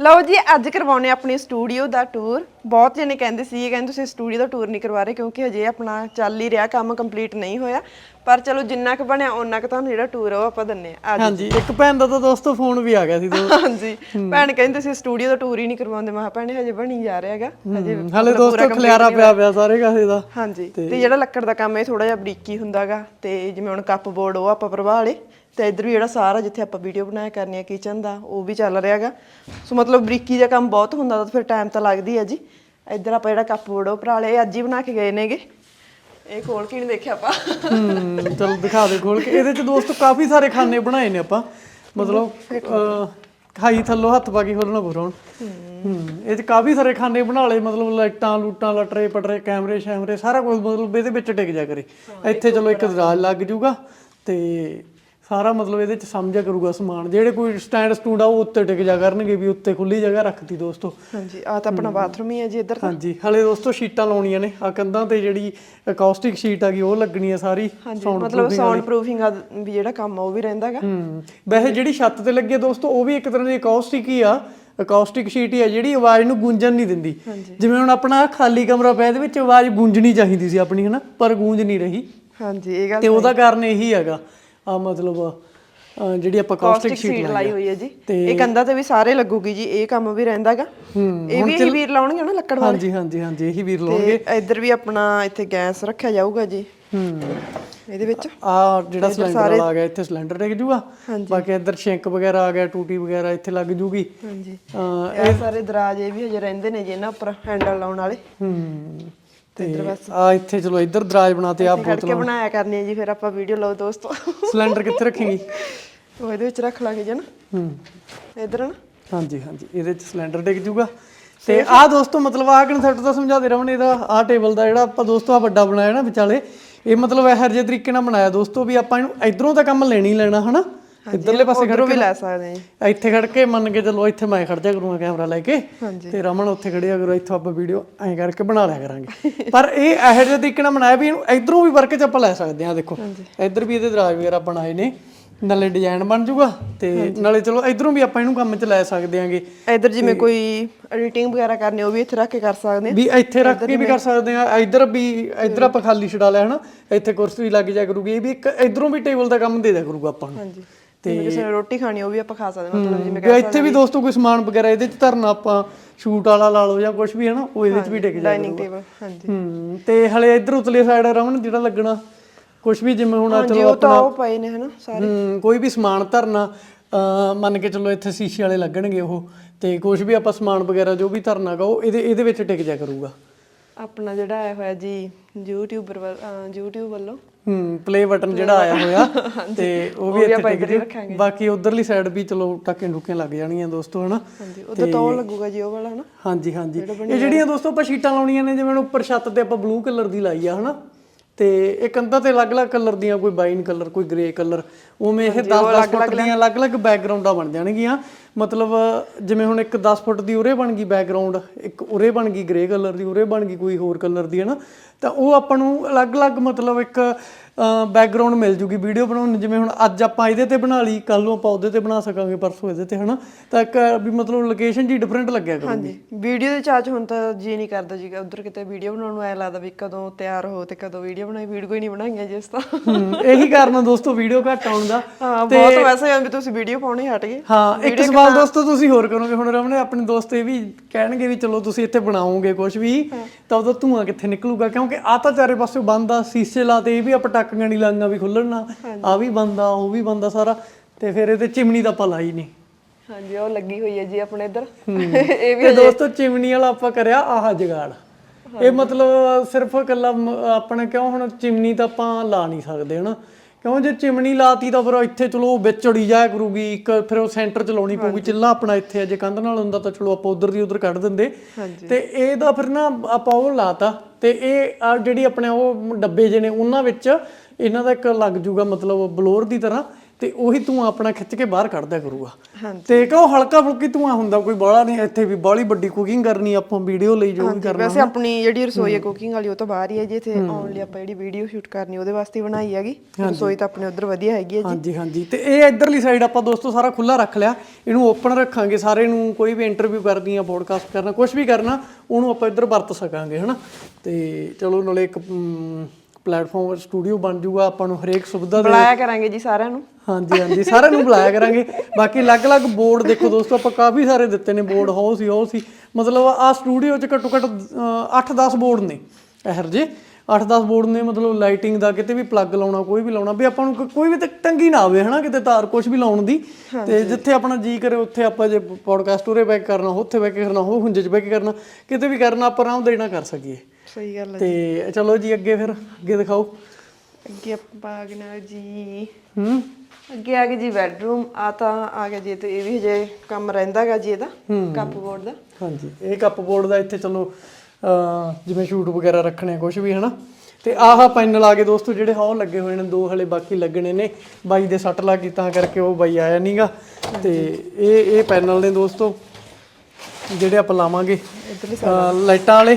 ਲਓ ਜੀ ਅੱਜ ਕਰਵਾਉਣੇ ਆਪਣੀ ਸਟੂਡੀਓ ਦਾ ਟੂਰ ਬਹੁਤ ਜਣੇ ਕਹਿੰਦੇ ਸੀ ਕਹਿੰਦੇ ਤੁਸੀਂ ਸਟੂਡੀਓ ਦਾ ਟੂਰ ਨਹੀਂ ਕਰਵਾ ਰਹੇ ਕਿਉਂਕਿ ਹਜੇ ਆਪਣਾ ਚੱਲ ਹੀ ਰਿਹਾ ਕੰਮ ਕੰਪਲੀਟ ਨਹੀਂ ਹੋਇਆ। ਪਰ ਚਲੋ ਜਿੰਨਾ ਕੁ ਬਣਿਆ ਉਹਨਾਂ ਕੁ ਤੁਹਾਨੂੰ ਜਿਹੜਾ ਟੂਰ ਆ ਉਹ ਆਪਾਂ ਦਿੰਨੇ ਆ। ਅੱਜ ਹਾਂਜੀ ਇੱਕ ਭੈਣ ਦਾ ਤਾਂ ਦੋਸਤੋ ਫੋਨ ਵੀ ਆ ਗਿਆ ਸੀ ਦੋ। ਹਾਂਜੀ ਭੈਣ ਕਹਿੰਦੇ ਤੁਸੀਂ ਸਟੂਡੀਓ ਦਾ ਟੂਰ ਹੀ ਨਹੀਂ ਕਰਵਾਉਂਦੇ। ਮੈਂ ਕਿਹਾ ਭੈਣੇ ਹਜੇ ਬਣੀ ਜਾ ਰਿਹਾ ਹੈਗਾ। ਹਜੇ ਹਲੇ ਦੋਸਤੋ ਖਲਿਆਰਾ ਪਿਆ ਪਿਆ ਸਾਰੇ ਕਾਸੇ ਦਾ। ਹਾਂਜੀ ਤੇ ਜਿਹੜਾ ਲੱਕੜ ਦਾ ਕੰਮ ਹੈ ਥੋੜਾ ਜਿਹਾ ਬਰੀਕੀ ਹੁੰਦਾਗਾ। ਤੇ ਜਿਵੇਂ ਹੁਣ ਕੱਪ ਬੋਰਡ ਉਹ ਆਪਾਂ ਭਰਵਾ ਲੇ ਤੇ ਇੱਧਰ ਵੀ ਜਿਹੜਾ ਸਾਰਾ ਜਿੱਥੇ ਆਪਾਂ ਵੀਡੀਓ ਬਣਾਇਆ ਕਰਨੀ ਹੈ ਕਿਚਨ ਦਾ ਉਹ ਵੀ ਚੱਲ ਰਿਹਾਗਾ ਸੋ ਮਤਲਬ ਬਰੀਕੀ ਦਾ ਕੰਮ ਬਹੁਤ ਹੁੰਦਾ ਤਾਂ ਫਿਰ ਟਾਈਮ ਤਾਂ ਲੱਗਦੀ ਹੈ ਜੀ। ਇੱਧਰ ਆਪਾਂ ਜਿਹੜਾ ਕੱਪ ਬੋਰਡ ਉਹ ਭਰਾ ਲਏ ਇਹ ਅੱਜ ਹੀ ਬਣਾ ਕੇ ਗਏ ਨੇਗੇ। ਇਹ ਖੋਲ ਕੇ ਨਹੀਂ ਦੇਖਿਆ ਆਪਾਂ। ਹੂੰ ਚਲ ਦਿਖਾ ਦੇ ਖੋਲ ਕੇ। ਇਹਦੇ ਚ ਦੋਸਤੋ ਕਾਫੀ ਸਾਰੇ ਖਾਨੇ ਬਣਾਏ ਨੇ ਆਪਾਂ। ਮਤਲਬ ਖਾਈ ਥੱਲੋਂ ਹੱਥ ਪਾ ਕੇ ਖੋਲਣਾ ਪੂਰਾ ਹੁਣ। ਹੂੰ ਇਹ ਚ ਕਾਫੀ ਸਾਰੇ ਖਾਨੇ ਬਣਾ ਲਏ ਮਤਲਬ ਲਾਈਟਾਂ ਲੂਟਾਂ ਲਟਰੇ ਪਟਰੇ ਕੈਮਰੇ ਸ਼ੈਮਰੇ ਸਾਰਾ ਕੁਝ ਮਤਲਬ ਇਹਦੇ ਵਿੱਚ ਟਿਕ ਜਾ ਕਰੇ। ਇੱਥੇ ਚਲੋ ਇੱਕ ਦਰਾਜ ਲੱਗ ਜੂਗਾ ਤੇ ਸਾਰਾ ਮਤਲਬ ਇਹਦੇ ਚ ਸਮਝਿਆ ਕਰੂਗਾ ਸਮਾਨ। ਜਿਹੜੇ ਕੋਈ ਸਟੈਂਡ ਸਟੂਡ ਆ ਉਹ ਉੱਤੇ ਟਿਕ ਜਾ ਕਰਨਗੇ ਵੀ ਉੱਤੇ ਖੁੱਲੀ ਜਗ੍ਹਾ ਰੱਖਤੀ ਦੋਸਤੋ। ਹਾਂਜੀ ਆ ਤਾਂ ਆਪਣਾ ਬਾਥਰੂਮ ਹੀ ਹੈ ਜੀ ਇੱਧਰ ਤਾਂ। ਹਾਂਜੀ ਹਲੇ ਦੋਸਤੋ ਸ਼ੀਟਾਂ ਲਾਉਣੀਆਂ ਨੇ। ਆ ਕੰਧਾਂ ਤੇ ਜਿਹੜੀ ਅਕੌਸਟਿਕ ਸ਼ੀਟ ਆ ਗਈ ਉਹ ਲੱਗਣੀ ਆ ਸਾਰੀ। ਹਾਂਜੀ sound ਮਤਲਬ ਸਾਊਂਡ ਪ੍ਰੂਫਿੰਗ ਵੀ ਜਿਹੜਾ ਕੰਮ ਆ ਉਹ ਵੀ ਰਹਿੰਦਾਗਾ ਹੂੰ ਵੈਸੇ ਜਿਹੜੀ ਛੱਤ ਤੇ ਲੱਗੀ ਆ ਦੋਸਤੋ ਉਹ ਵੀ ਇੱਕ ਤਰ੍ਹਾਂ ਦੀ ਅਕੌਸਟਿਕ ਹੀ ਆ। ਅਕੌਸਟਿਕ ਸ਼ੀਟ ਹੀ ਆ ਜਿਹੜੀ ਆਵਾਜ਼ ਨੂੰ ਗੂੰਜਣ ਨਹੀਂ ਦਿੰਦੀ। ਜਿਵੇਂ ਹੁਣ ਆਪਣਾ ਖਾਲੀ ਕਮਰਾ ਪਿਆ ਇਹਦੇ ਵਿੱਚ ਆਵਾਜ਼ ਗੂੰਜਣੀ ਚਾਹੀਦੀ ਸੀ ਆਪਣੀ ਹਨਾ? ਪਰ ਗੂੰਜ ਨਹੀਂ ਰਹੀ। ਹਾਂਜੀ ਇਹ ਗੱਲ ਤੇ ਉਹਦਾ ਕਾਰਨ ਇਹੀ ਹੈਗਾ। ਆ ਮਤਲਬ ਅਹ ਜਿਹੜੀ ਆਪਾਂ ਕਾਸਟਿਕ ਸ਼ੀਟ ਲਾਈ ਹੋਈ ਹੈ ਜੀ। ਇਹ ਕੰਧਾਂ ਤੇ ਵੀ ਸਾਰੇ ਲੱਗੂਗੀ ਜੀ ਇਹ ਕੰਮ ਵੀ ਰਹਿੰਦਾਗਾ। ਇਹ ਵੀ ਇਹੀ ਵੀਰ ਲਾਉਣਗੇ ਨਾ ਲੱਕੜ ਵਾਲੇ। ਹਾਂਜੀ ਹਾਂਜੀ ਹਾਂਜੀ ਇਹੀ ਵੀਰ ਲਾਉਣਗੇ। ਤੇ ਇੱਧਰ ਵੀ ਆਪਣਾ ਇੱਥੇ ਗੈਸ ਰੱਖਿਆ ਜਾਊਗਾ ਜੀ। ਹੂੰ। ਇਹਦੇ ਵਿੱਚ। ਆ ਜਿਹੜਾ ਸਿਲੰਡਰ ਆ ਗਿਆ ਇੱਥੇ ਸਿਲੰਡਰ ਟਿਕ ਜੂਗਾ। ਬਾਕੀ ਇੱਧਰ ਸ਼ਿੰਕ ਵਗੈਰਾ ਆ ਗਿਆ ਟੂਟੀ ਵਗੈਰਾ ਇੱਥੇ ਲੱਗ ਜੂਗੀ। ਹਾਂਜੀ। ਇਹ ਸਾਰੇ ਦਰਾਜ ਇਹ ਵੀ ਹਜੇ ਰਹਿੰਦੇ ਨੇ ਜੀ ਇਹਨਾਂ ਉੱਪਰ ਹੈਂਡਲ ਲਾਉਣ ਵਾਲੇ। ਹੂੰ। ਤੇ ਆ ਇੱਥੇ ਚਲੋ ਇੱਧਰ ਦਰਾਜ ਬਣਾਤੇ ਆ ਖੜ ਕੇ ਬਣਾਇਆ ਕਰਨੀ ਹੈ ਜੀ ਫਿਰ ਆਪਾਂ ਵੀਡੀਓ ਲਓ ਦੋਸਤੋ। ਸਿਲੰਡਰ ਕਿੱਥੇ ਰੱਖੇਗੀ? ਉਹ ਇਹਦੇ ਵਿੱਚ ਰੱਖ ਲਾਂਗੇ ਜੀ ਨਾ। ਹੂੰ। ਇਧਰ ਨਾ। ਹਾਂਜੀ ਹਾਂਜੀ ਇਹਦੇ ਚ ਸਿਲੰਡਰ ਟਿਕ ਜੂਗਾ। ਤੇ ਆਹ ਦੋਸਤੋ ਮਤਲਬ ਆਹ ਕਨਸੈਪਟ ਦਾ ਸਮਝਾ ਦੇ ਰਵਣ ਇਹਦਾ ਆਹ ਟੇਬਲ ਦਾ ਜਿਹੜਾ ਆਪਾਂ ਦੋਸਤੋ ਆ ਵੱਡਾ ਬਣਾਇਆ ਨਾ ਵਿਚਾਲੇ ਇਹ ਮਤਲਬ ਇਹੋ ਜਿਹੇ ਤਰੀਕੇ ਨਾਲ ਬਣਾਇਆ ਦੋਸਤੋ ਵੀ ਆਪਾਂ ਇਹਨੂੰ ਇਧਰੋਂ ਤਾਂ ਕੰਮ ਲੈਣੀ ਲੈਣਾ ਹਨਾ? ਇਧਰਲੇ ਪਾਸੇ ਖੜ ਵੀ ਲੈ ਸਕਦੇ ਜੀ ਇੱਥੇ ਖੜ ਕੇ ਮੰਨ ਕੇ ਚੱਲੋ ਇੱਥੇ ਮੈਂ ਖੜ ਜਾ ਕਰੂੰਗਾ ਕੈਮਰਾ ਲੈ ਕੇ। ਤੇ ਰਮਨ ਉੱਥੇ ਖੜਿਆ ਕਰੋ ਇੱਥੋਂ ਆਪਾਂ ਵੀਡੀਓ ਐਂ ਕਰਕੇ ਬਣਾ ਲਿਆ ਕਰਾਂਗੇ। ਪਰ ਇਹ ਇਹੋ ਜਿਹੇ ਤਰੀਕੇ ਨਾਲ ਬਣਾਇਆ ਵੀ ਇਹਨੂੰ ਇਧਰੋਂ ਵੀ ਵਰਕ ਚ ਆਪਾਂ ਲੈ ਸਕਦੇ ਹਾਂ ਦੇਖੋ। ਇੱਧਰ ਵੀ ਇਹਦੇ ਦਰਾਜ ਵਗੈਰਾ ਬਣਾਏ ਨੇ ਨਾਲੇ ਡਿਜ਼ਾਈਨ ਬਣ ਜੂਗਾ ਤੇ ਨਾਲੇ ਚਲੋ ਇਧਰੋਂ ਵੀ ਆਪਾਂ ਇਹਨੂੰ ਕੰਮ ਚ ਲੈ ਸਕਦੇ ਆਂਗੇ ਇਧਰ ਜਿਵੇਂ ਕੋਈ ਐਡੀਟਿੰਗ ਵਗੈਰਾ ਕਰਨੀ ਉਹ ਵੀ ਇੱਥੇ ਰੱਖ ਕੇ ਕਰ ਸਕਦੇ ਹਾਂ। ਵੀ ਇੱਥੇ ਰੱਖ ਕੇ ਵੀ ਕਰ ਸਕਦੇ ਆ ਇਧਰ ਵੀ ਇਧਰ ਆਪਾਂ ਖਾਲੀ ਛਡਾ ਲਿਆ ਹਨਾ ਇੱਥੇ ਕੁਰਸੀ ਵੀ ਲੱਗ ਜਾ ਕਰੂਗੀ। ਇਹ ਵੀ ਇੱਕ ਇਧਰੋਂ ਵੀ ਟੇਬਲ ਦਾ ਕੰਮ ਦੇ ਦਿਆ ਕਰੂਗਾ ਆਪਾਂ ਨੂੰ। ਹਾਂਜੀ। ਤੇ ਕਿਸੇ ਨੇ ਰੋਟੀ ਖਾਣੀ ਉਹ ਵੀ ਆਪਾਂ ਖਾ ਸਕਦੇ ਮਤਲਬ ਜਿਵੇਂ ਵੀ ਇੱਥੇ ਵੀ ਦੋਸਤੋ ਕੋਈ ਸਮਾਨ ਵਗੈਰਾ ਇਹਦੇ ਚ ਧਰਨਾ ਆਪਾਂ ਸ਼ੂਟ ਵਾਲਾ ਲਾ ਲਓ ਜਾਂ ਕੁਝ ਵੀ ਹੈ ਨਾ ਉਹ ਇਹਦੇ ਚ ਵੀ ਟਿਕ ਜਾ ਡਾਈਨਿੰਗ ਟੇਬਲ ਹਾਂਜੀ। ਹੂੰ ਤੇ ਹਲੇ ਇੱਧਰ ਉਤਲੇ ਸਾਈਡ ਰਮਨ ਜਿਹੜਾ ਲੱਗਣਾ ਕੁਝ ਵੀ ਜਿਵੇਂ ਹੁਣ ਚਲੋ ਤਾਂ ਉਹ ਪਏ ਨੇ ਹਨਾ ਸਾਰੇ। ਹੂੰ ਕੋਈ ਵੀ ਸਮਾਨ ਧਰਨਾ ਮੰਨ ਕੇ ਚੱਲੋ ਇੱਥੇ ਸ਼ੀਸ਼ੇ ਵਾਲੇ ਲੱਗਣਗੇ ਉਹ ਤੇ ਕੁਝ ਵੀ ਆਪਾਂ ਸਮਾਨ ਵਗੈਰਾ ਜੋ ਵੀ ਧਰਨਾਗਾ ਉਹ ਇਹਦੇ ਇਹਦੇ ਵਿੱਚ ਟਿਕ ਜਾ ਕਰੂਗਾ। ਆਪਣਾ ਜਿਹੜਾ ਆਇਆ ਹੋਇਆ ਜੀ ਯੂਟਿਊਬਰ ਵੱਲ ਅਹ YouTube ਵੱਲੋਂ। ਹੂੰ ਪਲੇ ਬਟਨ ਜਿਹੜਾ ਆਇਆ ਹੋਇਆ ਤੇ ਉਹ ਵੀ ਇੱਥੇ ਟਿਕ ਜੂ। ਬਾਕੀ ਉਧਰਲੀ ਸਾਈਡ ਵੀ ਚਲੋ ਟਾਕੇ ਟੁਕੇ ਲੱਗ ਜਾਣਗੀਆਂ ਦੋਸਤੋ ਹਨਾ? ਹਾਂਜੀ ਉਧਰ ਤਾਂ ਉਹ ਲੱਗੂਗਾ ਜੀ ਉਹ ਵਾਲਾ ਹਨਾ? ਹਾਂਜੀ ਹਾਂਜੀ। ਇਹ ਜਿਹੜੀਆਂ ਦੋਸਤੋ ਆਪਾਂ ਸ਼ੀਟਾਂ ਲਾਉਣੀਆਂ ਨੇ ਜਿਵੇਂ ਹੁਣ ਉੱਪਰ ਛੱਤ ਤੇ ਆਪਾਂ ਬਲੂ ਕਲਰ ਦੀ ਲਾਈ ਆ ਹਨਾ? ਤੇ ਇਹ ਕੰਧਾਂ ਤੇ ਅਲੱਗ-ਅਲੱਗ ਕਲਰ ਦੀਆਂ ਕੋਈ ਵਾਈਨ ਕਲਰ ਕੋਈ ਗ੍ਰੇ ਕਲਰ ਉਵੇਂ ਇਹ 10-10 ਫੁੱਟ ਦੀਆਂ ਅਲੱਗ-ਅਲੱਗ ਬੈਕਗ੍ਰਾਉਂਡਾਂ ਬਣ ਜਾਣਗੀਆਂ। ਮਤਲਬ ਜਿਵੇਂ ਹੁਣ ਇੱਕ 10 ਫੁੱਟ ਦੀ ਉਰੇ ਬਣ ਗਈ ਬੈਕਗ੍ਰਾਉਂਡ ਇੱਕ ਉਰੇ ਬਣ ਗਈ ਗ੍ਰੇ ਕਲਰ ਦੀ ਉਰੇ ਬਣ ਗਈ ਕੋਈ ਹੋਰ ਕਲਰ ਦੀ ਹਨਾ? ਤਾਂ ਉਹ ਆਪਾਂ ਨੂੰ ਅਲੱਗ-ਅਲੱਗ ਮਤਲਬ ਇੱਕ ਬੈਕਗ੍ਰਾਉਂਡ ਮਿਲ ਜੂਗੀ ਵੀਡੀਓ ਬਣਾਉਣ ਜਿਵੇਂ ਹੁਣ ਅੱਜ ਆਪਾਂ ਇਹਦੇ ਤੇ ਬਣਾ ਲਈ ਕੱਲ ਨੂੰ ਆਪਾਂ ਉਹਦੇ ਤੇ ਬਣਾ ਸਕਾਂਗੇ ਪਰਸੋਂ ਇਹਦੇ ਤੇ ਹਨਾ? ਤਾਂ ਇੱਕ ਵੀ ਮਤਲਬ ਲੋਕੇਸ਼ਨ ਜੀ ਡਿਫਰੈਂਟ ਲੱਗਿਆ ਕਰੂਗੀ। ਹਾਂਜੀ। ਵੀਡੀਓ ਦੇ ਚਾਰਜ ਹੁਣ ਤਾਂ ਜੀ ਨਹੀਂ ਕਰਦਾ ਜੀ। ਉਧਰ ਕਿਤੇ ਵੀਡੀਓ ਬਣਾਉਣ ਨੂੰ ਐ ਲੱਗਦਾ ਵੀ ਕਦੋਂ ਤਿਆਰ ਹੋ ਤੇ ਕਦੋਂ ਵੀਡੀਓ ਬਣਾਈ। ਵੀਡੀਓ ਹੀ ਨਹੀਂ ਬਣਾਈਆਂ ਜਿਸ ਤਾਂ ਹੂੰ, ਇਹੀ ਕਾਰਨ ਦੋਸਤੋ ਵੀਡੀਓ ਘੱਟ ਆਉਣ ਦਾ। ਹਾਂ ਬਹੁਤ ਵੈਸੇ ਵੀ ਤੁਸੀਂ ਵੀਡੀਓ ਪਾਉਣੀ ਹਟ ਗਏ। ਹਾਂ ਇੱਕ ਸਵਾਲ ਦੋਸਤੋ ਤੁਸੀਂ ਹੋਰ ਕਰੋਗੇ? ਹੁਣ ਰਮਨੇ ਆਪਣੇ ਦੋਸਤ ਇਹ ਵੀ ਕਹਿਣਗੇ ਵੀ ਚਲੋ ਤੁਸੀਂ ਇੱਥੇ ਬਣਾਓਗੇ ਕੁਝ ਵੀ ਤਾਂ ਉਹਦਾ ਧੂਆਂ ਕਿੱਥੇ ਨਿਕਲੂਗਾ? ਕਿਉਂਕਿ ਆ ਤਾਂ ਚਾਰੇ ਪਾਸੇ ਬੰਦ ਆ ਸੀਸੇ ਲਾਤੇ ਇਹ ਵੀ ਆਪਾਂ ਟੱਕੀਆਂ ਨਹੀਂ ਲਾਂਗਾ ਵੀ ਖੁੱਲਣ ਨਾ ਆ ਵੀ ਬੰਦ ਆ ਉਹ ਵੀ ਬੰਦ ਆ ਸਾਰਾ ਤੇ ਫਿਰ ਇਹਦੇ ਚਿਮਨੀ ਤਾਂ ਆਪਾਂ ਲਾਈ ਨਹੀਂ। ਹਾਂਜੀ ਉਹ ਲੱਗੀ ਹੋਈ ਹੈ ਜੀ ਆਪਣੇ ਇੱਧਰ। ਇਹ ਵੀ ਇਹ ਦੋਸਤੋ ਚਿਮਨੀ ਵਾਲਾ ਆਪਾਂ ਕਰਿਆ ਆਹ ਜਗਾੜ। ਇਹ ਮਤਲਬ ਸਿਰਫ ਇਕੱਲਾ ਆਪਣੇ ਕਿਉਂ ਹੁਣ ਚਿਮਨੀ ਤਾਂ ਆਪਾਂ ਲਾ ਨਹੀਂ ਸਕਦੇ ਹਨਾ? ਕਿਉਂ ਜੇ ਚਿਮਨੀ ਲਾਤੀ ਤਾਂ ਫਿਰ ਇੱਥੇ ਚਲੋ ਵਿੱਚ ਅੜੀ ਜਾਇਆ ਕਰੂਗੀ ਇੱਕ ਫਿਰ ਉਹ ਸੈਂਟਰ ਚ ਲਾਉਣੀ ਪਊਗੀ ਚਿੱਲਾ ਆਪਣਾ ਇੱਥੇ ਆ, ਜੇ ਕੰਧ ਨਾਲ ਹੁੰਦਾ ਤਾਂ ਚਲੋ ਆਪਾਂ ਉਧਰ ਦੀ ਉਧਰ ਕੱਢ ਦਿੰਦੇ। ਤੇ ਇਹਦਾ ਫਿਰ ਨਾ ਆਪਾਂ ਉਹ ਲਾਤਾ ਤੇ ਇਹ ਜਿਹੜੀ ਆਪਣੇ ਉਹ ਡੱਬੇ ਜਿਹੇ ਨੇ ਉਹਨਾਂ ਵਿੱਚ ਇਹਨਾਂ ਦਾ ਇੱਕ ਲੱਗ ਜੂਗਾ ਮਤਲਬ ਬਲੋਰ ਦੀ ਤਰ੍ਹਾਂ। ਤੇ ਉਹੀ ਧੂਆਂ ਆਪਣਾ ਖਿੱਚ ਕੇ ਬਾਹਰ ਕੱਢਦਿਆ ਕਰੂਗਾ। ਤੇ ਕਿਉਂ ਹਲਕਾ ਫੁਲਕੀ ਧੂਆਂ ਹੁੰਦਾ ਕੋਈ ਬਾਹਲਾ ਨਹੀਂ ਇੱਥੇ ਵੀ ਬਾਹਲੀ ਵੱਡੀ ਕੁਕਿੰਗ ਕਰਨੀ ਆਪਾਂ ਵੀਡੀਓ ਲਈ ਜੋ ਵੀ ਕਰਨਾ ਵੈਸੇ ਆਪਣੀ ਜਿਹੜੀ ਰਸੋਈ ਹੈ ਕੁਕਿੰਗ ਵਾਲੀ ਉਹ ਤਾਂ ਬਾਹਰ ਹੀ ਹੈ ਜੀ ਇੱਥੇ ਆਉਣ ਲਈ ਆਪਾਂ ਜਿਹੜੀ ਵੀਡੀਓ ਸ਼ੂਟ ਕਰਨੀ ਉਹਦੇ ਵਾਸਤੇ ਬਣਾਈ ਹੈਗੀ। ਰਸੋਈ ਤਾਂ ਆਪਣੇ ਉਧਰ ਵਧੀਆ ਹੈਗੀ ਹੈ ਜੀ। ਹਾਂਜੀ ਹਾਂਜੀ। ਤੇ ਇਹ ਇਧਰਲੀ ਸਾਈਡ ਆਪਾਂ ਦੋਸਤੋ ਸਾਰਾ ਖੁੱਲਾ ਰੱਖ ਲਿਆ ਇਹਨੂੰ ਓਪਨ ਰੱਖਾਂਗੇ ਸਾਰੇ ਨੂੰ ਕੋਈ ਵੀ ਇੰਟਰਵਿਊ ਕਰਨੀ ਆ ਪੋਡਕਾਸਟ ਕਰਨਾ ਕੁਝ ਵੀ ਕਰਨਾ ਉਹਨੂੰ ਆਪਾਂ ਇੱਧਰ ਵਰਤ ਸਕਾਂਗੇ ਹਨਾ। ਤੇ ਚਲੋ ਨਾਲੇ ਇੱਕ ਪਲੇਟਫਾਰਮ ਸਟੂਡੀਓ ਬਣ ਜੂਗਾ ਆਪਾਂ ਨੂੰ ਹਰੇਕ ਸੁਵਿਧਾ ਦੇ ਬੁਲਾਇਆ ਕਰਾਂਗੇ ਜੀ ਸਾਰਿਆਂ ਨੂੰ। ਹਾਂਜੀ ਹਾਂਜੀ ਸਾਰਿਆਂ ਨੂੰ ਬੁਲਾਇਆ ਕਰਾਂਗੇ। ਬਾਕੀ ਅਲੱਗ-ਅਲੱਗ ਬੋਰਡ ਦੇਖੋ ਦੋਸਤੋ ਆਪਾਂ ਕਾਫੀ ਸਾਰੇ ਦਿੱਤੇ ਨੇ ਬੋਰਡ ਹੋ ਸੀ ਉਹ ਸੀ। ਮਤਲਬ ਆ ਸਟੂਡੀਓ 'ਚ ਘੱਟੋ ਘੱਟ 8-10 ਬੋਰਡ ਨੇ ਇਹਰ ਜੇ। 8-10 ਬੋਰਡ ਨੇ ਮਤਲਬ ਲਾਈਟਿੰਗ ਦਾ ਕਿਤੇ ਵੀ ਪਲੱਗ ਲਾਉਣਾ ਕੋਈ ਵੀ ਲਾਉਣਾ ਵੀ ਆਪਾਂ ਨੂੰ ਕੋਈ ਵੀ ਤੰਗੀ ਨਾ ਆਵੇ ਹਨਾ ਕਿਤੇ ਤਾਰ ਕੁਝ ਵੀ ਲਾਉਣ ਦੀ। ਤੇ ਜਿੱਥੇ ਆਪਣਾ ਜੀ ਕਰੇ ਉੱਥੇ ਆਪਾਂ ਜੇ ਪੋਡਕਾਸਟ ਉਰੇ ਬੈਕ ਕਰਨਾ ਉੱਥੇ ਬੈਕ ਕਰਨਾ ਉਹ ਹੁੰਜੇ 'ਚ ਬੈਕ ਕਰਨਾ ਕਿਤੇ ਵੀ ਕਰਨਾ ਆਪਾਂ ਆਰਾਮ ਦੇਣਾ ਕਰ ਸਕੀਏ। ਸਹੀ ਗੱਲ ਹੈ ਤੇ ਚਲੋ ਜੀ ਅੱਗੇ ਫਿਰ ਅੱਗੇ ਦਿਖਾਓ। ਅੱਗੇ ਆਪਾਂ ਨਾਲ ਜੀ। ਹੂੰ। ਅੱਗੇ ਆ ਗਏ ਜੀ ਬੈਡਰੂਮ ਆ ਤਾਂ ਆ ਗਿਆ ਜੀ ਤੇ ਇਹ ਵੀ ਹਜੇ ਕੰਮ ਰਹਿੰਦਾਗਾ ਜੀ ਇਹਦਾ ਕੱਪ ਬੋਰਡ ਦਾ। ਹਾਂਜੀ ਇਹ ਕੱਪ ਬੋਰਡ ਦਾ ਇੱਥੇ ਚਲੋ ਜਿਵੇਂ ਸ਼ੂਟ ਵਗੈਰਾ ਰੱਖਣੇ ਕੁਝ ਵੀ ਹਨਾ? ਤੇ ਆਹ ਪੈਨਲ ਆ ਗਏ ਦੋਸਤੋ ਜਿਹੜੇ ਹਾਂ ਲੱਗੇ ਹੋਏ ਨੇ ਦੋ ਹਲੇ ਬਾਕੀ ਲੱਗਣੇ ਨੇ। ਬਾਈ ਦੇ ਸੱਟ ਲੱਗੀ ਤਾਂ ਕਰਕੇ ਉਹ ਬਾਈ ਆਇਆ ਨਹੀਂਗਾ ਤੇ ਇਹ ਇਹ ਪੈਨਲ ਨੇ ਦੋਸਤੋ ਜਿਹੜੇ ਆਪਾਂ ਲਾਵਾਂਗੇ ਲਾਈਟਾਂ ਵਾਲੇ।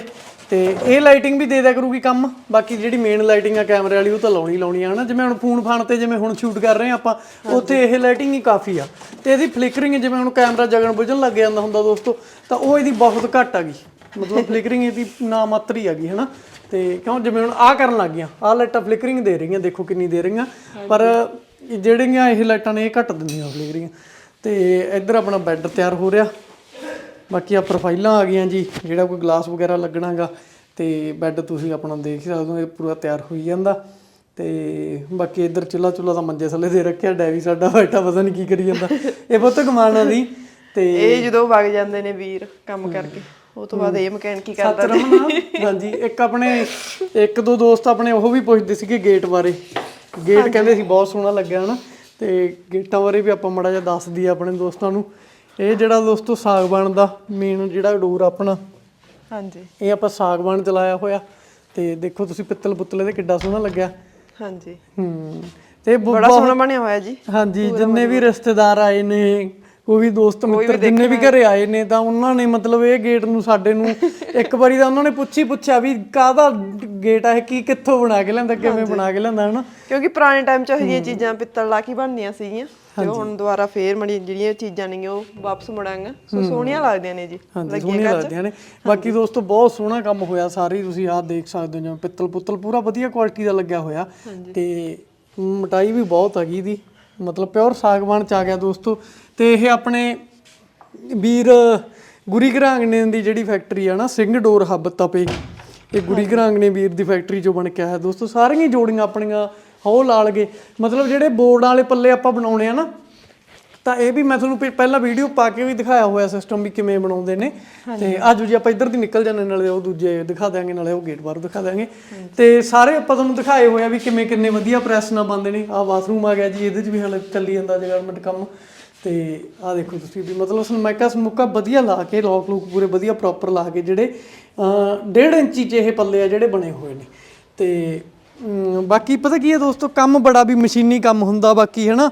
ਤੇ ਇਹ ਲਾਈਟਿੰਗ ਵੀ ਦੇ ਦਿਆ ਕਰੂਗੀ ਕੰਮ। ਬਾਕੀ ਜਿਹੜੀ ਮੇਨ ਲਾਈਟਿੰਗ ਆ ਕੈਮਰੇ ਵਾਲੀ ਉਹ ਤਾਂ ਲਾਉਣੀ ਲਾਉਣੀ ਆ ਹਨਾ? ਜਿਵੇਂ ਹੁਣ ਫੋਨ ਫਾਨ ਤੇ ਜਿਵੇਂ ਹੁਣ ਸ਼ੂਟ ਕਰ ਰਹੇ ਆ ਆਪਾਂ ਉੱਥੇ ਇਹ ਲਾਈਟਿੰਗ ਹੀ ਕਾਫੀ ਆ। ਤੇ ਇਹਦੀ ਫਲਿਕਰਿੰਗ ਜਿਵੇਂ ਹੁਣ ਕੈਮਰਾ ਜਗਣ ਬੁਝਣ ਲੱਗ ਜਾਂਦਾ ਹੁੰਦਾ ਦੋਸਤੋ ਤਾਂ ਉਹ ਇਹਦੀ ਬਹੁਤ ਘੱਟ ਆ ਗਈ। ਮਤਲਬ ਫਲਿਕਰਿੰਗ ਇਹਦੀ ਨਾ ਮਾਤਰ ਹੀ ਆ ਗਈ ਹਨਾ? ਤੇ ਕਿਉਂ? ਜਿਵੇਂ ਹੁਣ ਆ ਕਰਨ ਲੱਗ ਗਈਆਂ ਆ ਲਾਈਟਾਂ ਫਲਿਕਰਿੰਗ ਦੇ ਰਹੀਆਂ ਦੇਖੋ ਕਿੰਨੀ ਦੇ ਰਹੀਆਂ। ਪਰ ਜਿਹੜੀਆਂ ਇਹ ਲਾਈਟਾਂ ਨੇ ਇਹ ਘੱਟ ਦਿੰਦੀਆਂ ਫਲਿਕਰਿੰਗ ਤੇ ਇੱਧਰ ਆਪਣਾ ਬੈੱਡ ਤਿਆਰ ਹੋ ਰਿਹਾ। ਬਾਕੀ ਆ ਪ੍ਰੋਫਾਈਲਾਂ ਆ ਗਈਆਂ ਜੀ ਜਿਹੜਾ ਕੋਈ ਗਲਾਸ ਵਗੈਰਾ ਲੱਗਣਾਗਾ ਤੇ ਬੈੱਡ ਤੁਸੀਂ ਆਪਣਾ ਦੇਖ ਸਕਦੇ ਹੋ ਇਹ ਪੂਰਾ ਤਿਆਰ ਹੋਈ ਜਾਂਦਾ। ਤੇ ਬਾਕੀ ਇੱਧਰ ਚੁੱਲਾ ਚੁੱਲਾ ਦਾ ਮੰਜੇ ਥੱਲੇ ਦੇ ਰੱਖਿਆ ਡੈਵੀ ਸਾਡਾ ਬੈਠਾ ਪਤਾ ਨਹੀਂ ਕੀ ਕਰੀ ਜਾਂਦਾ। ਇਹ ਬਹੁਤ ਕਮਾਣਾ ਦੀ ਤੇ ਇਹ ਜਦੋਂ ਵਗ ਜਾਂਦੇ ਨੇ ਵੀਰ ਕੰਮ ਕਰਕੇ ਉਹ ਤੋਂ ਬਾਅਦ ਇਹ ਮਕੈਨਿਕੀ ਕਰਦਾ ਹਾਂਜੀ ਇੱਕ ਆਪਣੇ ਇੱਕ ਦੋ ਦੋਸਤ ਆਪਣੇ ਉਹ ਵੀ ਪੁੱਛਦੇ ਸੀਗੇ ਗੇਟ ਬਾਰੇ। ਗੇਟ ਕਹਿੰਦੇ ਸੀ ਬਹੁਤ ਸੋਹਣਾ ਲੱਗਿਆ ਹਨਾ ਤੇ ਗੇਟਾਂ ਬਾਰੇ ਵੀ ਆਪਾਂ ਮੜਾ ਜਿਹਾ ਦੱਸ ਦਈਏ ਆਪਣੇ ਦੋਸਤਾਂ ਨੂੰ। ਇਹ ਜਿਹੜਾ ਦੋਸਤੋ ਸਾਗਵਾਨ ਦਾ ਮੇਨ ਜਿਹੜਾ ਡੋਰ ਆਪਣਾ। ਹਾਂਜੀ। ਇਹ ਆਪਾਂ ਸਾਗਵਾਨ ਚਲਾਇਆ ਹੋਇਆ। ਤੇ ਦੇਖੋ ਤੁਸੀਂ ਪਿੱਤਲ ਪੁੱਤਲੇ ਦੇ ਕਿੱਡਾ ਸੋਹਣਾ ਲੱਗਿਆ। ਹਾਂਜੀ। ਹੂੰ। ਤੇ ਬੜਾ ਸੋਹਣਾ ਬਣਿਆ ਹੋਇਆ ਜੀ। ਹਾਂਜੀ ਜਿੰਨੇ ਵੀ ਰਿਸ਼ਤੇਦਾਰ ਆਏ ਨੇ ਕੋਈ ਵੀ ਦੋਸਤ ਮਿੱਤਰ ਜਿੰਨੇ ਵੀ ਘਰੇ ਆਏ ਨੇ ਤਾਂ ਉਹਨਾਂ ਨੇ ਮਤਲਬ ਇਹ ਗੇਟ ਨੂੰ ਸਾਡੇ ਨੂੰ ਇੱਕ ਵਾਰੀ ਤਾਂ ਉਹਨਾਂ ਨੇ ਪੁੱਛੀ ਪੁੱਛਿਆ ਵੀ ਕਾਹਦਾ ਗੇਟ ਆ ਇਹ ਕੀ ਕਿੱਥੋਂ ਬਣਾ ਕੇ ਲਿਆਂਦਾ ਕਿਵੇਂ ਬਣਾ ਕੇ ਲਿਆਂਦਾ ਹਨਾ? ਕਿਉਂਕਿ ਪੁਰਾਣੇ ਟਾਈਮ 'ਚ ਇਹ ਜਿਹੀਆਂ ਚੀਜ਼ਾਂ ਪਿੱਤਲ ਲਾ ਕੇ ਬਣਦੀਆਂ ਸੀਗੀਆਂ ਤੇ ਹੁਣ ਦੁਬਾਰਾ ਫੇਰ ਮੜੀ ਜਿਹੜੀਆਂ ਚੀਜ਼ਾਂ ਨੇ ਉਹ ਵਾਪਸ ਮੁੜਾਂਗਾ। ਸੋ ਸੋਹਣੀਆਂ ਲੱਗਦੀਆਂ ਨੇ ਜੀ ਸੋਹਣੀਆਂ ਲੱਗਦੀਆਂ ਨੇ। ਬਾਕੀ ਦੋਸਤੋ ਬਹੁਤ ਸੋਹਣਾ ਕੰਮ ਹੋਇਆ ਸਾਰੇ ਤੁਸੀਂ ਆਹ ਦੇਖ ਸਕਦੇ ਹੋ ਜਿਵੇਂ ਪਿੱਤਲ ਪੁੱਤਲ ਪੂਰਾ ਵਧੀਆ ਕੁਆਲਿਟੀ ਦਾ ਲੱਗਿਆ ਹੋਇਆ। ਤੇ ਮਟਾਈ ਵੀ ਬਹੁਤ ਹੈਗੀ ਦੀ ਮਤਲਬ ਪਿਓਰ ਸਾਗਵਾਨ ਚ ਆ ਗਿਆ ਦੋਸਤੋ। ਤੇ ਇਹ ਆਪਣੇ ਵੀਰ ਗੁਰੀ ਘਰਾਂਗਣੇ ਦੀ ਜਿਹੜੀ ਫੈਕਟਰੀ ਆ ਨਾ ਸਿੰਘ ਡੋਰ ਹੱਬ ਤਪੇ। ਇਹ ਗੁਰੀ ਘਰਾਂਗਣੇ ਵੀਰ ਦੀ ਫੈਕਟਰੀ ਚੋਂ ਬਣ ਕੇ ਆਇਆ ਦੋਸਤੋ। ਸਾਰੀਆਂ ਜੋੜੀਆਂ ਆਪਣੀਆਂ ਹੌ ਲਾਲ ਗਏ। ਮਤਲਬ ਜਿਹੜੇ ਬੋਰਡਾਂ ਵਾਲੇ ਪੱਲੇ ਆਪਾਂ ਬਣਾਉਣੇ ਆ ਨਾ ਤਾਂ ਇਹ ਵੀ ਮੈਂ ਤੁਹਾਨੂੰ ਪਹਿ- ਪਹਿਲਾਂ ਵੀਡੀਓ ਪਾ ਕੇ ਵੀ ਦਿਖਾਇਆ ਹੋਇਆ ਸਿਸਟਮ ਵੀ ਕਿਵੇਂ ਬਣਾਉਂਦੇ ਨੇ। ਤੇ ਅੱਜ ਜੀ ਆਪਾਂ ਇੱਧਰ ਦੀ ਨਿਕਲ ਜਾਂਦੇ ਨਾਲੇ ਉਹ ਦੂਜੇ ਦਿਖਾ ਦਿਆਂਗੇ ਨਾਲੇ ਉਹ ਗੇਟ ਬਾਹਰ ਦਿਖਾ ਦਿਆਂਗੇ। ਤੇ ਸਾਰੇ ਆਪਾਂ ਤੁਹਾਨੂੰ ਦਿਖਾਏ ਹੋਇਆ ਵੀ ਕਿਵੇਂ ਕਿੰਨੇ ਵਧੀਆ ਪ੍ਰੈਸ ਨਾਲ ਬੰਦੇ ਨੇ। ਆਹ ਬਾਥਰੂਮ ਆ ਗਿਆ ਜੀ ਇਹਦੇ 'ਚ ਵੀ ਹਾਲੇ ਚੱਲੀ ਜਾਂਦਾ ਜਗਾਰਮੈਂਟ ਕੰਮ। ਤੇ ਆਹ ਦੇਖੋ ਤੁਸੀਂ ਵੀ ਮਤਲਬ ਸਨਮਾਈਕਾ ਸਮੁੱਕਾ ਵਧੀਆ ਲਾ ਕੇ ਲੋਕ ਲੂਕ ਪੂਰੇ ਵਧੀਆ ਪ੍ਰੋਪਰ ਲਾ ਕੇ ਜਿਹੜੇ ਅਹ, ਡੇਢ ਇੰਚੀ 'ਚ ਇਹ ਪੱਲੇ ਆ ਜਿਹੜੇ ਬਣੇ ਹੋਏ ਨੇ। ਤੇ ਬਾਕੀ ਪਤਾ ਕੀ ਹੈ ਦੋਸਤੋ ਕੰਮ ਬੜਾ ਵੀ ਮਸ਼ੀਨੀ ਕੰਮ ਹੁੰਦਾ ਬਾਕੀ ਹੈਨਾ?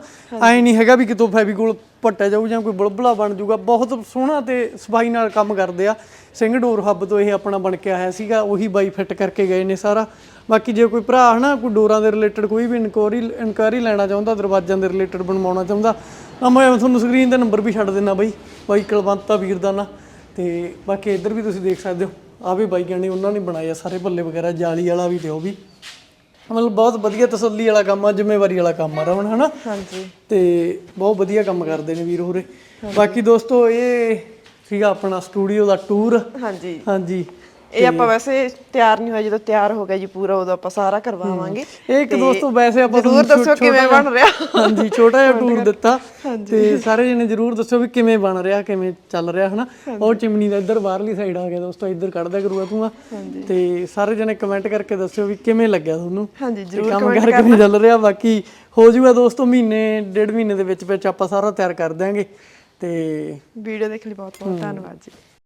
ਐ ਨਹੀਂ ਹੈਗਾ ਵੀ ਕਿਤੋਂ ਫੈਵੀਕੋਲ ਪੱਟਿਆ ਜਾਊ ਜਾਂ ਕੋਈ ਬੁਲਬੁਲਾ ਬਣ ਜਾਊਗਾ। ਬਹੁਤ ਸੋਹਣਾ ਤੇ ਸਫ਼ਾਈ ਨਾਲ ਕੰਮ ਕਰਦੇ ਆ। ਸਿੰਘ ਡੋਰ ਹੱਬ ਤੋਂ ਇਹ ਆਪਣਾ ਬਣ ਕੇ ਆਇਆ ਸੀਗਾ ਉਹੀ ਬਾਈ ਫਿੱਟ ਕਰਕੇ ਗਏ ਨੇ ਸਾਰਾ। ਬਾਕੀ ਜੇ ਕੋਈ ਭਰਾ ਹਨਾ ਕੋਈ ਡੋਰਾਂ ਦੇ ਰਿਲੇਟਡ ਕੋਈ ਵੀ ਇਨਕੁਆਰੀ ਇਨਕੁਆਰੀ ਲੈਣਾ ਚਾਹੁੰਦਾ ਦਰਵਾਜ਼ਿਆਂ ਦੇ ਰਿਲੇਟਡ ਬਣਵਾਉਣਾ ਚਾਹੁੰਦਾ ਤਾਂ ਮੈਂ ਤੁਹਾਨੂੰ ਸਕਰੀਨ ਤੇ ਨੰਬਰ ਵੀ ਛੱਡ ਦਿੰਦਾ ਬਾਈ। ਬਾਈ ਕੁਲਵੰਤਾ ਵੀਰ ਦਾ ਨਾ। ਤੇ ਬਾਕੀ ਇੱਧਰ ਵੀ ਤੁਸੀਂ ਦੇਖ ਸਕਦੇ ਹੋ। ਆ ਵੀ ਬਾਈਆਂ ਨੇ ਉਹਨਾਂ ਨੇ ਬਣਾਏ ਆ ਸਾਰੇ ਬੱਲੇ ਵਗੈਰਾ ਜਾਲੀ ਵਾਲਾ ਵੀ ਤੇ ਉਹ ਵੀ। ਮਤਲਬ ਬਹੁਤ ਵਧੀਆ ਤਸੱਲੀ ਵਾਲਾ ਕੰਮ ਆ ਜ਼ਿੰਮੇਵਾਰੀ ਵਾਲਾ ਕੰਮ ਆ ਰਮਨ ਹਨਾ? ਹਾਂਜੀ। ਤੇ ਬਹੁਤ ਵਧੀਆ ਕੰਮ ਕਰਦੇ ਨੇ ਵੀਰ ਹੋਰੇ। ਬਾਕੀ ਦੋਸਤੋ ਇਹ ਸੀਗਾ ਆਪਣਾ ਸਟੂਡੀਓ ਦਾ ਟੂਰ ਹਾਂਜੀ। ਹਾਂਜੀ। ਇਹ ਆਪਾਂ ਵੈਸੇ ਤਿਆਰ ਨਹੀਂ ਹੋਇਆ ਜਦੋਂ ਤਿਆਰ ਹੋ ਗਿਆ ਜੀ ਪੂਰਾ ਉਦੋਂ ਆਪਾਂ ਸਾਰਾ ਕਰਵਾਵਾਂਗੇ। ਇਹ ਇੱਕ ਦੋਸਤੋ ਵੈਸੇ ਆਪਾਂ ਜ਼ਰੂਰ ਤੁਹਾਨੂੰ ਦੱਸੋ ਕਿਵੇਂ ਬਣ ਰਿਹਾ। ਹਾਂਜੀ ਛੋਟਾ ਜਿਹਾ ਟੂਰ ਦਿੱਤਾ। ਤੇ ਸਾਰੇ ਜਣੇ ਜਰੂਰ ਦੱਸੋ ਵੀ ਕਿਵੇਂ ਬਣ ਰਿਹਾ ਕਿਵੇਂ ਚੱਲ ਰਿਹਾ ਹਨਾ? ਉਹ ਚਿਮਨੀ ਦਾ ਇੱਧਰ ਬਾਹਰਲੀ ਸਾਈਡ ਆ ਗਿਆ ਦੋਸਤੋ ਇੱਧਰ ਕੱਢਦਾ ਕਰੂਗਾ ਤੂੰ ਤੇ ਸਾਰੇ ਜਣੇ ਕਮੈਂਟ ਕਰਕੇ ਦੱਸਿਓ ਵੀ ਕਿਵੇਂ ਲੱਗਿਆ ਤੁਹਾਨੂੰ। ਹਾਂਜੀ ਜ਼ਰੂਰ ਕੰਮ ਕਰ ਕਿਵੇਂ ਚੱਲ ਰਿਹਾ ਬਾਕੀ ਹੋ ਜਾਊਗਾ ਦੋਸਤੋ ਮਹੀਨੇ ਡੇਢ ਮਹੀਨੇ ਦੇ ਵਿੱਚ ਵਿੱਚ ਆਪਾਂ ਸਾਰਾ ਤਿਆਰ ਕਰ ਦਿਆਂਗੇ। ਤੇ ਵੀਡੀਓ ਦੇਖਣ ਲਈ ਬਹੁਤ ਬਹੁਤ ਧੰਨਵਾਦ ਜੀ।